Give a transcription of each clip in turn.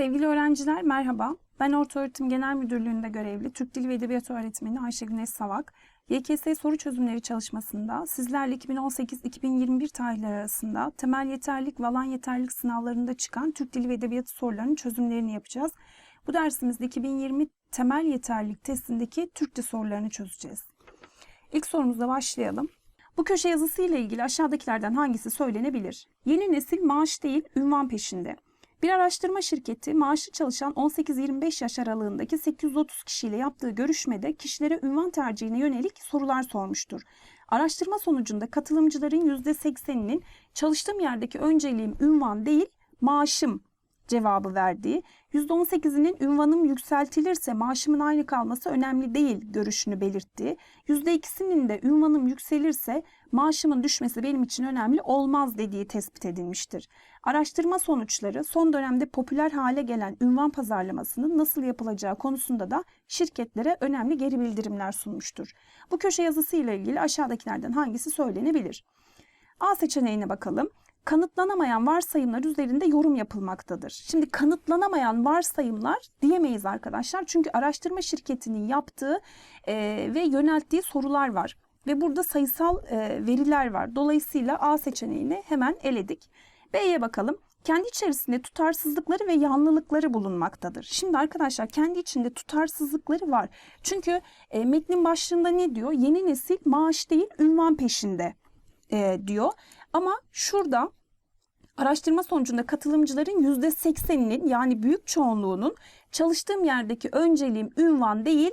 Sevgili öğrenciler merhaba. Ben Ortaöğretim Genel Müdürlüğü'nde görevli Türk Dili ve Edebiyatı Öğretmeni Ayşe Güneş Savak. YKS soru çözümleri çalışmasında sizlerle 2018-2021 tarihleri arasında temel yeterlik ve alan yeterlik sınavlarında çıkan Türk Dili ve Edebiyatı sorularının çözümlerini yapacağız. Bu dersimizde 2020 temel yeterlik testindeki Türkçe sorularını çözeceğiz. İlk sorumuzla başlayalım. Bu köşe yazısı ile ilgili aşağıdakilerden hangisi söylenebilir? Yeni nesil maaş değil, ünvan peşinde. Bir araştırma şirketi maaşlı çalışan 18-25 yaş aralığındaki 830 kişiyle yaptığı görüşmede kişilere ünvan tercihine yönelik sorular sormuştur. Araştırma sonucunda katılımcıların %80'inin çalıştığım yerdeki önceliğim ünvan değil, maaşım cevabı verdiği, %18'inin ünvanım yükseltilirse maaşımın aynı kalması önemli değil görüşünü belirttiği, %2'sinin de ünvanım yükselirse maaşımın düşmesi benim için önemli olmaz dediği tespit edilmiştir. Araştırma sonuçları son dönemde popüler hale gelen ünvan pazarlamasının nasıl yapılacağı konusunda da şirketlere önemli geri bildirimler sunmuştur. Bu köşe yazısı ile ilgili aşağıdakilerden hangisi söylenebilir? A seçeneğine bakalım kanıtlanamayan varsayımlar üzerinde yorum yapılmaktadır. Şimdi kanıtlanamayan varsayımlar diyemeyiz arkadaşlar. Çünkü araştırma şirketinin yaptığı e, ve yönelttiği sorular var. Ve burada sayısal e, veriler var. Dolayısıyla A seçeneğini hemen eledik. B'ye bakalım. Kendi içerisinde tutarsızlıkları ve yanlılıkları bulunmaktadır. Şimdi arkadaşlar kendi içinde tutarsızlıkları var. Çünkü e, metnin başlığında ne diyor? Yeni nesil maaş değil ünvan peşinde e, diyor. Ama şurada araştırma sonucunda katılımcıların %80'inin yani büyük çoğunluğunun çalıştığım yerdeki önceliğim ünvan değil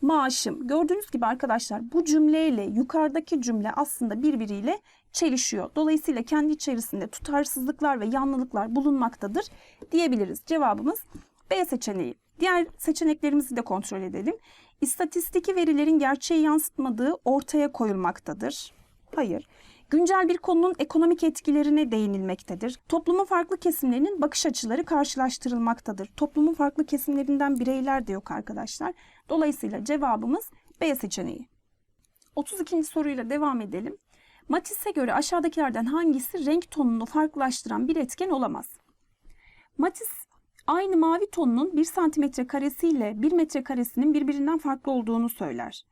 maaşım. Gördüğünüz gibi arkadaşlar bu cümleyle yukarıdaki cümle aslında birbiriyle çelişiyor. Dolayısıyla kendi içerisinde tutarsızlıklar ve yanlılıklar bulunmaktadır diyebiliriz. Cevabımız B seçeneği. Diğer seçeneklerimizi de kontrol edelim. İstatistiki verilerin gerçeği yansıtmadığı ortaya koyulmaktadır. Hayır. Güncel bir konunun ekonomik etkilerine değinilmektedir. Toplumun farklı kesimlerinin bakış açıları karşılaştırılmaktadır. Toplumun farklı kesimlerinden bireyler de yok arkadaşlar. Dolayısıyla cevabımız B seçeneği. 32. soruyla devam edelim. Matisse'e göre aşağıdakilerden hangisi renk tonunu farklılaştıran bir etken olamaz? Matisse aynı mavi tonunun 1 santimetre karesi ile 1 metre karesinin birbirinden farklı olduğunu söyler.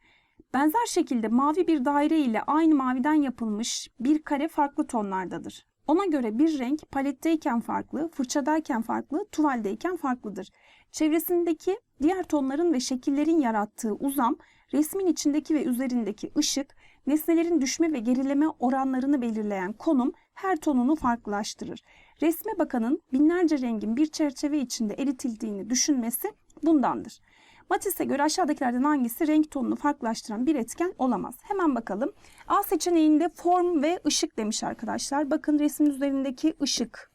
Benzer şekilde mavi bir daire ile aynı maviden yapılmış bir kare farklı tonlardadır. Ona göre bir renk paletteyken farklı, fırçadayken farklı, tuvaldeyken farklıdır. Çevresindeki diğer tonların ve şekillerin yarattığı uzam, resmin içindeki ve üzerindeki ışık, nesnelerin düşme ve gerileme oranlarını belirleyen konum her tonunu farklılaştırır. Resme bakanın binlerce rengin bir çerçeve içinde eritildiğini düşünmesi bundandır. Matisse'e göre aşağıdakilerden hangisi renk tonunu farklılaştıran bir etken olamaz? Hemen bakalım. A seçeneğinde form ve ışık demiş arkadaşlar. Bakın resmin üzerindeki ışık.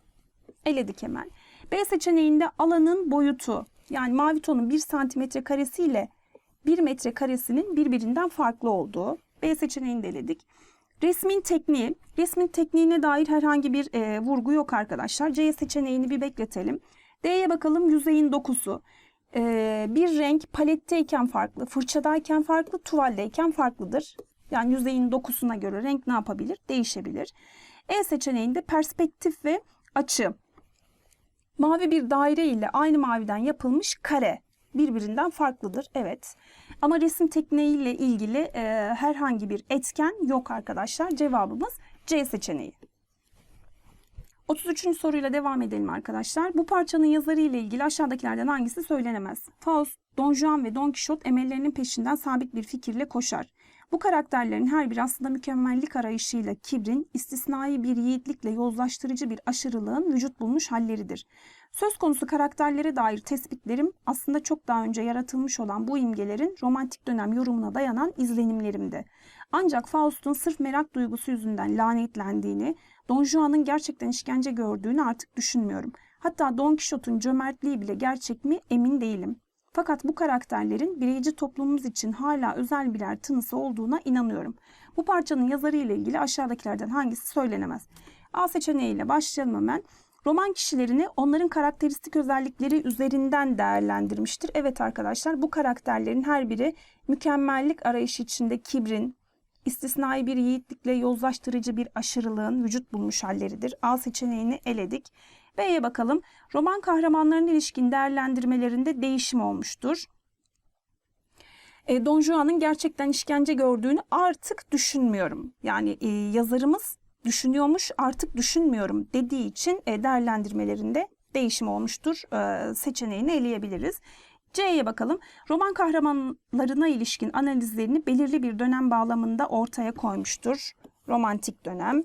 Eledik hemen. B seçeneğinde alanın boyutu. Yani mavi tonun 1 santimetre karesi ile 1 metre karesinin birbirinden farklı olduğu. B seçeneğini de eledik. Resmin tekniği. Resmin tekniğine dair herhangi bir e, vurgu yok arkadaşlar. C seçeneğini bir bekletelim. D'ye bakalım yüzeyin dokusu e, bir renk paletteyken farklı, fırçadayken farklı, tuvaldeyken farklıdır. Yani yüzeyin dokusuna göre renk ne yapabilir? Değişebilir. E seçeneğinde perspektif ve açı. Mavi bir daire ile aynı maviden yapılmış kare birbirinden farklıdır. Evet. Ama resim tekniği ile ilgili e, herhangi bir etken yok arkadaşlar. Cevabımız C seçeneği. 33. soruyla devam edelim arkadaşlar. Bu parçanın yazarı ile ilgili aşağıdakilerden hangisi söylenemez? Faust, Don Juan ve Don Quixote emellerinin peşinden sabit bir fikirle koşar. Bu karakterlerin her biri aslında mükemmellik arayışıyla kibrin, istisnai bir yiğitlikle yozlaştırıcı bir aşırılığın vücut bulmuş halleridir. Söz konusu karakterlere dair tespitlerim aslında çok daha önce yaratılmış olan bu imgelerin romantik dönem yorumuna dayanan izlenimlerimdi. Ancak Faust'un sırf merak duygusu yüzünden lanetlendiğini, Don Juan'ın gerçekten işkence gördüğünü artık düşünmüyorum. Hatta Don Quixote'un cömertliği bile gerçek mi emin değilim. Fakat bu karakterlerin bireyci toplumumuz için hala özel birer tınısı olduğuna inanıyorum. Bu parçanın yazarı ile ilgili aşağıdakilerden hangisi söylenemez? A seçeneğiyle başlayalım hemen. Roman kişilerini onların karakteristik özellikleri üzerinden değerlendirmiştir. Evet arkadaşlar bu karakterlerin her biri mükemmellik arayışı içinde kibrin, istisnai bir yiğitlikle yozlaştırıcı bir aşırılığın vücut bulmuş halleridir. A seçeneğini eledik. B'ye bakalım. Roman kahramanlarına ilişkin değerlendirmelerinde değişim olmuştur. E, Don Juan'ın gerçekten işkence gördüğünü artık düşünmüyorum. Yani e, yazarımız düşünüyormuş artık düşünmüyorum dediği için e, değerlendirmelerinde değişim olmuştur. E, seçeneğini eleyebiliriz. C'ye bakalım. Roman kahramanlarına ilişkin analizlerini belirli bir dönem bağlamında ortaya koymuştur. Romantik dönem.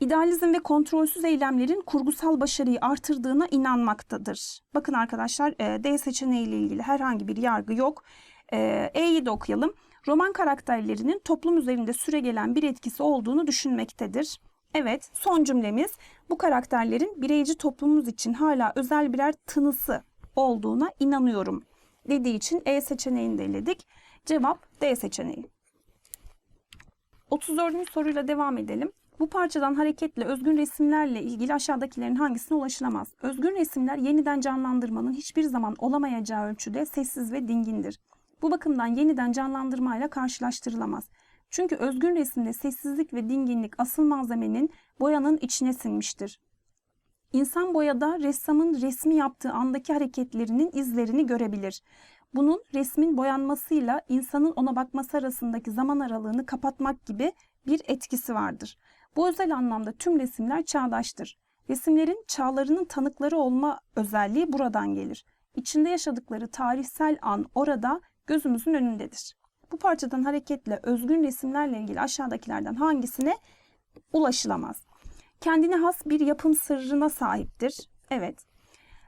İdealizm ve kontrolsüz eylemlerin kurgusal başarıyı artırdığına inanmaktadır. Bakın arkadaşlar e, D seçeneği ile ilgili herhangi bir yargı yok. E, E'yi de okuyalım. Roman karakterlerinin toplum üzerinde süregelen bir etkisi olduğunu düşünmektedir. Evet, son cümlemiz bu karakterlerin bireyci toplumumuz için hala özel birer tınısı olduğuna inanıyorum dediği için E seçeneğini de. Cevap D seçeneği. 34. soruyla devam edelim. Bu parçadan hareketle özgün resimlerle ilgili aşağıdakilerin hangisine ulaşılamaz? Özgün resimler yeniden canlandırmanın hiçbir zaman olamayacağı ölçüde sessiz ve dingindir. Bu bakımdan yeniden canlandırmayla karşılaştırılamaz. Çünkü özgün resimde sessizlik ve dinginlik asıl malzemenin boyanın içine sinmiştir. İnsan boyada ressamın resmi yaptığı andaki hareketlerinin izlerini görebilir. Bunun resmin boyanmasıyla insanın ona bakması arasındaki zaman aralığını kapatmak gibi bir etkisi vardır. Bu özel anlamda tüm resimler çağdaştır. Resimlerin çağlarının tanıkları olma özelliği buradan gelir. İçinde yaşadıkları tarihsel an orada gözümüzün önündedir. Bu parçadan hareketle özgün resimlerle ilgili aşağıdakilerden hangisine ulaşılamaz? Kendine has bir yapım sırrına sahiptir. Evet.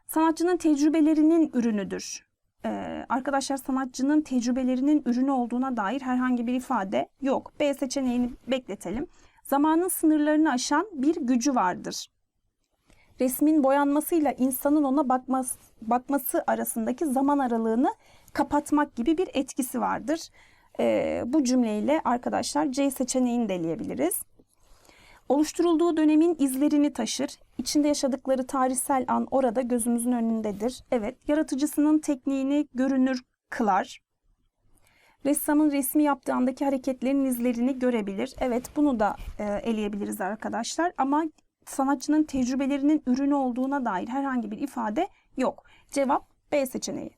Sanatçının tecrübelerinin ürünüdür. Ee, arkadaşlar sanatçının tecrübelerinin ürünü olduğuna dair herhangi bir ifade yok. B seçeneğini bekletelim. Zamanın sınırlarını aşan bir gücü vardır. Resmin boyanmasıyla insanın ona bakması, bakması arasındaki zaman aralığını kapatmak gibi bir etkisi vardır. Ee, bu cümleyle arkadaşlar C seçeneğini deleyebiliriz. Oluşturulduğu dönemin izlerini taşır. İçinde yaşadıkları tarihsel an orada gözümüzün önündedir. Evet, yaratıcısının tekniğini görünür kılar. Ressamın resmi yaptığı andaki hareketlerin izlerini görebilir. Evet, bunu da e, eleyebiliriz arkadaşlar. Ama sanatçının tecrübelerinin ürünü olduğuna dair herhangi bir ifade yok. Cevap B seçeneği.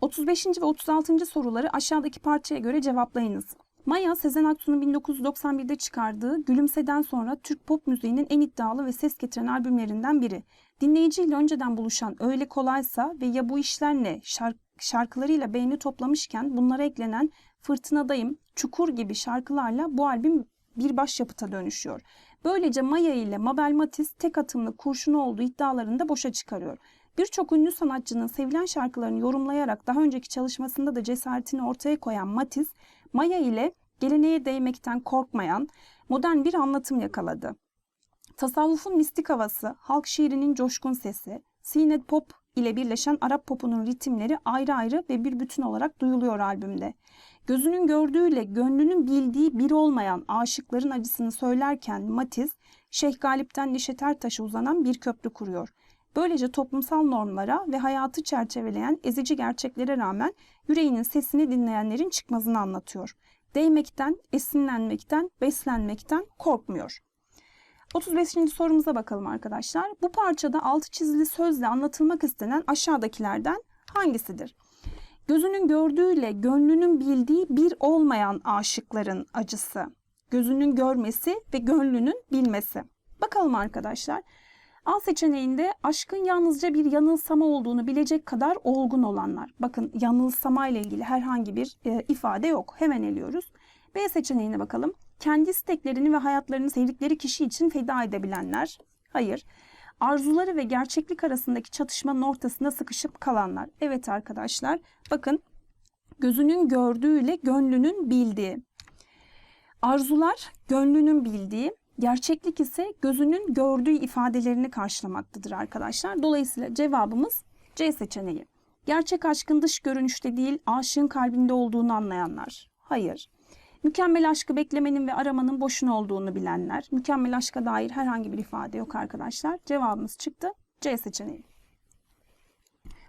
35. ve 36. soruları aşağıdaki parçaya göre cevaplayınız. Maya, Sezen Aksu'nun 1991'de çıkardığı Gülümse'den sonra Türk pop müziğinin en iddialı ve ses getiren albümlerinden biri. Dinleyiciyle önceden buluşan Öyle Kolaysa ve Ya Bu İşler Ne şark şarkılarıyla beğeni toplamışken bunlara eklenen Fırtınadayım, Çukur gibi şarkılarla bu albüm bir başyapıta dönüşüyor. Böylece Maya ile Mabel Matiz tek atımlı kurşunu olduğu iddialarını da boşa çıkarıyor. Birçok ünlü sanatçının sevilen şarkılarını yorumlayarak daha önceki çalışmasında da cesaretini ortaya koyan Matiz, Maya ile geleneğe değmekten korkmayan modern bir anlatım yakaladı. Tasavvufun mistik havası, halk şiirinin coşkun sesi, sinet pop ile birleşen Arap popunun ritimleri ayrı ayrı ve bir bütün olarak duyuluyor albümde. Gözünün gördüğüyle gönlünün bildiği bir olmayan aşıkların acısını söylerken Matiz, Şeyh Galip'ten Neşet Ertaş'a uzanan bir köprü kuruyor. Böylece toplumsal normlara ve hayatı çerçeveleyen ezici gerçeklere rağmen yüreğinin sesini dinleyenlerin çıkmazını anlatıyor. Değmekten, esinlenmekten, beslenmekten korkmuyor. 35. sorumuza bakalım arkadaşlar. Bu parçada altı çizili sözle anlatılmak istenen aşağıdakilerden hangisidir? Gözünün gördüğüyle gönlünün bildiği bir olmayan aşıkların acısı. Gözünün görmesi ve gönlünün bilmesi. Bakalım arkadaşlar. A seçeneğinde aşkın yalnızca bir yanılsama olduğunu bilecek kadar olgun olanlar. Bakın yanılsama ile ilgili herhangi bir e, ifade yok. Hemen eliyoruz. B seçeneğine bakalım. Kendi isteklerini ve hayatlarını sevdikleri kişi için feda edebilenler. Hayır. Arzuları ve gerçeklik arasındaki çatışmanın ortasında sıkışıp kalanlar. Evet arkadaşlar. Bakın gözünün gördüğüyle gönlünün bildiği. Arzular gönlünün bildiği, Gerçeklik ise gözünün gördüğü ifadelerini karşılamaktadır arkadaşlar. Dolayısıyla cevabımız C seçeneği. Gerçek aşkın dış görünüşte değil, aşığın kalbinde olduğunu anlayanlar. Hayır. Mükemmel aşkı beklemenin ve aramanın boşuna olduğunu bilenler. Mükemmel aşka dair herhangi bir ifade yok arkadaşlar. Cevabımız çıktı. C seçeneği.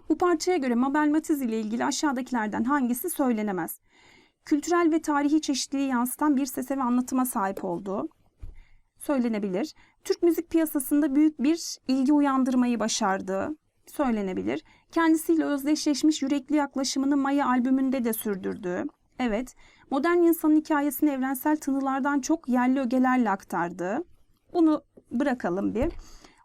Bu parçaya göre Mabel Matiz ile ilgili aşağıdakilerden hangisi söylenemez? Kültürel ve tarihi çeşitliliği yansıtan bir sese ve anlatıma sahip olduğu, söylenebilir. Türk müzik piyasasında büyük bir ilgi uyandırmayı başardığı söylenebilir. Kendisiyle özdeşleşmiş yürekli yaklaşımını Maya albümünde de sürdürdüğü. Evet, modern insanın hikayesini evrensel tınılardan çok yerli ögelerle aktardığı. Bunu bırakalım bir.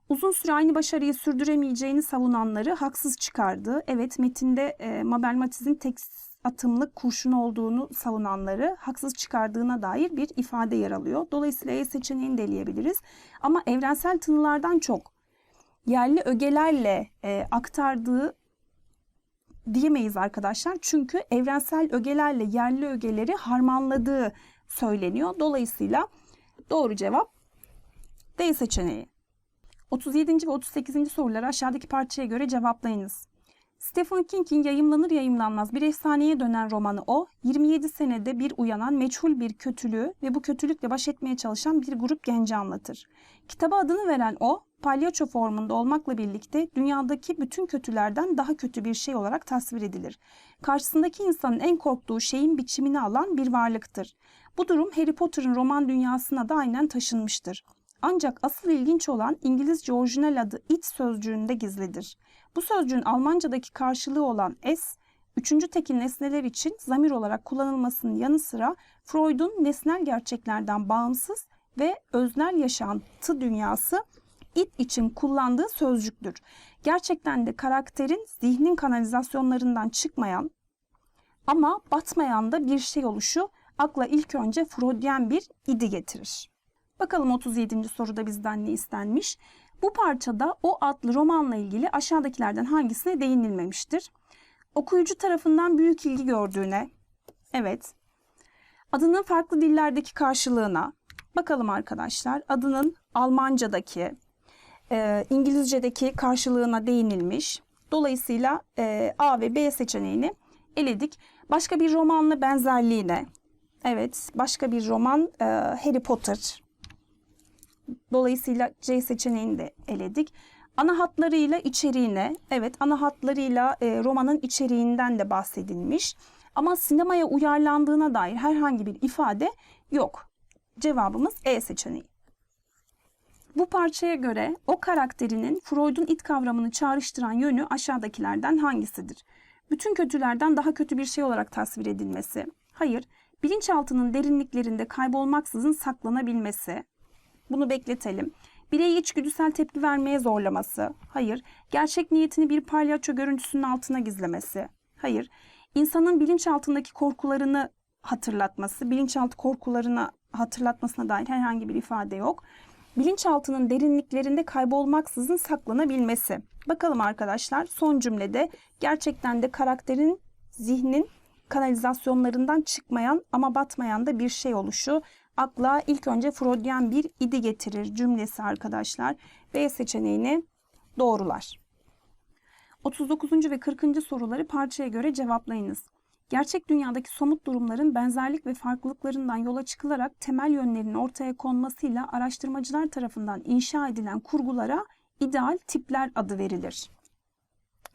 Uzun süre aynı başarıyı sürdüremeyeceğini savunanları haksız çıkardığı. Evet, metinde e, Mabel Matiz'in tek atımlık kurşun olduğunu savunanları haksız çıkardığına dair bir ifade yer alıyor. Dolayısıyla E seçeneğini de eleyebiliriz. Ama evrensel tınılardan çok yerli ögelerle e, aktardığı diyemeyiz arkadaşlar. Çünkü evrensel ögelerle yerli ögeleri harmanladığı söyleniyor. Dolayısıyla doğru cevap D seçeneği. 37. ve 38. soruları aşağıdaki parçaya göre cevaplayınız. Stephen King'in yayımlanır yayımlanmaz bir efsaneye dönen romanı O, 27 senede bir uyanan meçhul bir kötülüğü ve bu kötülükle baş etmeye çalışan bir grup genci anlatır. Kitaba adını veren O, palyaço formunda olmakla birlikte dünyadaki bütün kötülerden daha kötü bir şey olarak tasvir edilir. Karşısındaki insanın en korktuğu şeyin biçimini alan bir varlıktır. Bu durum Harry Potter'ın roman dünyasına da aynen taşınmıştır. Ancak asıl ilginç olan İngilizce orijinal adı it sözcüğünde gizlidir. Bu sözcüğün Almancadaki karşılığı olan es, üçüncü tekil nesneler için zamir olarak kullanılmasının yanı sıra Freud'un nesnel gerçeklerden bağımsız ve öznel yaşantı dünyası it için kullandığı sözcüktür. Gerçekten de karakterin zihnin kanalizasyonlarından çıkmayan ama batmayan da bir şey oluşu akla ilk önce Freudyen bir idi getirir. Bakalım 37. soruda bizden ne istenmiş? Bu parçada o adlı romanla ilgili aşağıdakilerden hangisine değinilmemiştir? Okuyucu tarafından büyük ilgi gördüğüne, evet. Adının farklı dillerdeki karşılığına, bakalım arkadaşlar. Adının Almancadaki, e, İngilizce'deki karşılığına değinilmiş. Dolayısıyla e, A ve B seçeneğini eledik. Başka bir romanla benzerliğine, evet başka bir roman e, Harry Potter Dolayısıyla C seçeneğini de eledik. Ana hatlarıyla içeriğine, evet ana hatlarıyla e, romanın içeriğinden de bahsedilmiş. Ama sinemaya uyarlandığına dair herhangi bir ifade yok. Cevabımız E seçeneği. Bu parçaya göre o karakterinin Freud'un it kavramını çağrıştıran yönü aşağıdakilerden hangisidir? Bütün kötülerden daha kötü bir şey olarak tasvir edilmesi. Hayır, bilinçaltının derinliklerinde kaybolmaksızın saklanabilmesi. Bunu bekletelim. Bireyi içgüdüsel tepki vermeye zorlaması. Hayır. Gerçek niyetini bir palyaço görüntüsünün altına gizlemesi. Hayır. İnsanın bilinçaltındaki korkularını hatırlatması, bilinçaltı korkularını hatırlatmasına dair herhangi bir ifade yok. Bilinçaltının derinliklerinde kaybolmaksızın saklanabilmesi. Bakalım arkadaşlar son cümlede gerçekten de karakterin zihnin kanalizasyonlarından çıkmayan ama batmayan da bir şey oluşu akla ilk önce Freudyen bir idi getirir cümlesi arkadaşlar. B seçeneğini doğrular. 39. ve 40. soruları parçaya göre cevaplayınız. Gerçek dünyadaki somut durumların benzerlik ve farklılıklarından yola çıkılarak temel yönlerinin ortaya konmasıyla araştırmacılar tarafından inşa edilen kurgulara ideal tipler adı verilir.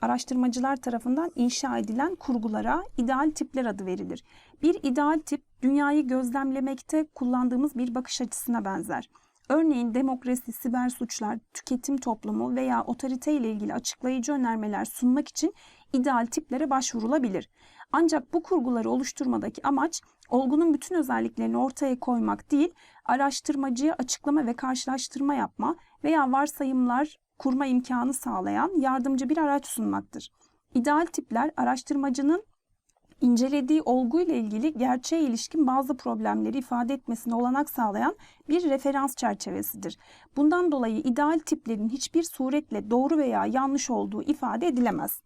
Araştırmacılar tarafından inşa edilen kurgulara ideal tipler adı verilir. Bir ideal tip dünyayı gözlemlemekte kullandığımız bir bakış açısına benzer. Örneğin demokrasi, siber suçlar, tüketim toplumu veya otorite ile ilgili açıklayıcı önermeler sunmak için ideal tiplere başvurulabilir. Ancak bu kurguları oluşturmadaki amaç olgunun bütün özelliklerini ortaya koymak değil, araştırmacıya açıklama ve karşılaştırma yapma veya varsayımlar kurma imkanı sağlayan yardımcı bir araç sunmaktır. İdeal tipler araştırmacının incelediği olguyla ilgili gerçeğe ilişkin bazı problemleri ifade etmesine olanak sağlayan bir referans çerçevesidir. Bundan dolayı ideal tiplerin hiçbir suretle doğru veya yanlış olduğu ifade edilemez.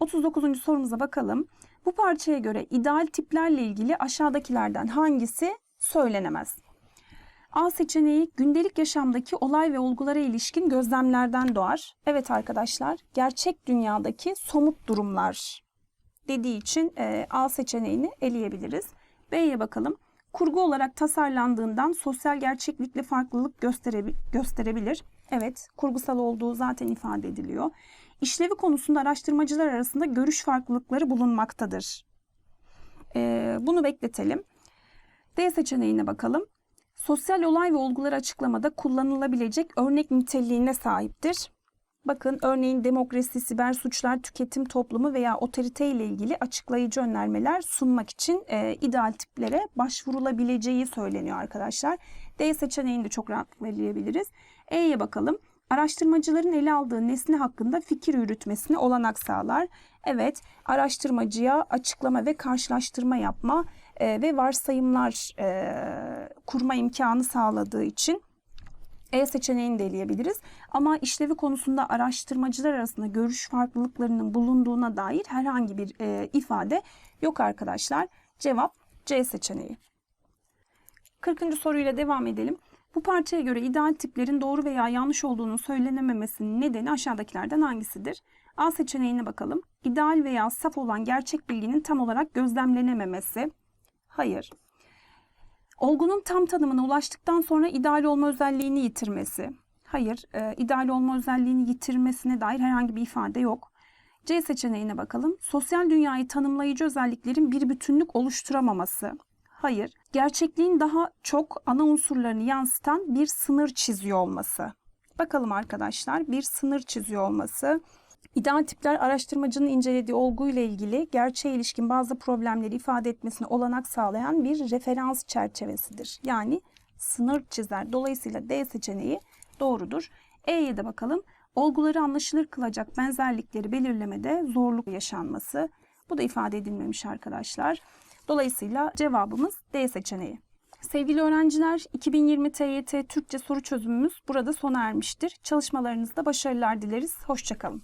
39. sorumuza bakalım. Bu parçaya göre ideal tiplerle ilgili aşağıdakilerden hangisi söylenemez? A seçeneği gündelik yaşamdaki olay ve olgulara ilişkin gözlemlerden doğar. Evet arkadaşlar, gerçek dünyadaki somut durumlar dediği için e, A seçeneğini eleyebiliriz. B'ye bakalım. Kurgu olarak tasarlandığından sosyal gerçeklikle farklılık gösterebi gösterebilir. Evet, kurgusal olduğu zaten ifade ediliyor. İşlevi konusunda araştırmacılar arasında görüş farklılıkları bulunmaktadır. E, bunu bekletelim. D seçeneğine bakalım. Sosyal olay ve olguları açıklamada kullanılabilecek örnek niteliğine sahiptir. Bakın örneğin demokrasi, siber suçlar, tüketim toplumu veya otorite ile ilgili açıklayıcı önermeler sunmak için e, ideal tiplere başvurulabileceği söyleniyor arkadaşlar. D seçeneğini de çok rahatlıkla eleyebiliriz. E'ye bakalım. Araştırmacıların ele aldığı nesne hakkında fikir yürütmesine olanak sağlar. Evet, araştırmacıya açıklama ve karşılaştırma yapma e, ve varsayımlar e, kurma imkanı sağladığı için e seçeneğini de eleyebiliriz. Ama işlevi konusunda araştırmacılar arasında görüş farklılıklarının bulunduğuna dair herhangi bir e, ifade yok arkadaşlar. Cevap C seçeneği. 40. soruyla devam edelim. Bu parçaya göre ideal tiplerin doğru veya yanlış olduğunu söylenememesinin nedeni aşağıdakilerden hangisidir? A seçeneğine bakalım. İdeal veya saf olan gerçek bilginin tam olarak gözlemlenememesi. Hayır. Olgunun tam tanımına ulaştıktan sonra ideal olma özelliğini yitirmesi. Hayır, e, ideal olma özelliğini yitirmesine dair herhangi bir ifade yok. C seçeneğine bakalım. Sosyal dünyayı tanımlayıcı özelliklerin bir bütünlük oluşturamaması. Hayır, gerçekliğin daha çok ana unsurlarını yansıtan bir sınır çiziyor olması. Bakalım arkadaşlar, bir sınır çiziyor olması. İdeal tipler araştırmacının incelediği olguyla ilgili gerçeğe ilişkin bazı problemleri ifade etmesine olanak sağlayan bir referans çerçevesidir. Yani sınır çizer. Dolayısıyla D seçeneği doğrudur. E'ye de bakalım. Olguları anlaşılır kılacak benzerlikleri belirlemede zorluk yaşanması. Bu da ifade edilmemiş arkadaşlar. Dolayısıyla cevabımız D seçeneği. Sevgili öğrenciler, 2020 TYT Türkçe soru çözümümüz burada sona ermiştir. Çalışmalarınızda başarılar dileriz. Hoşçakalın.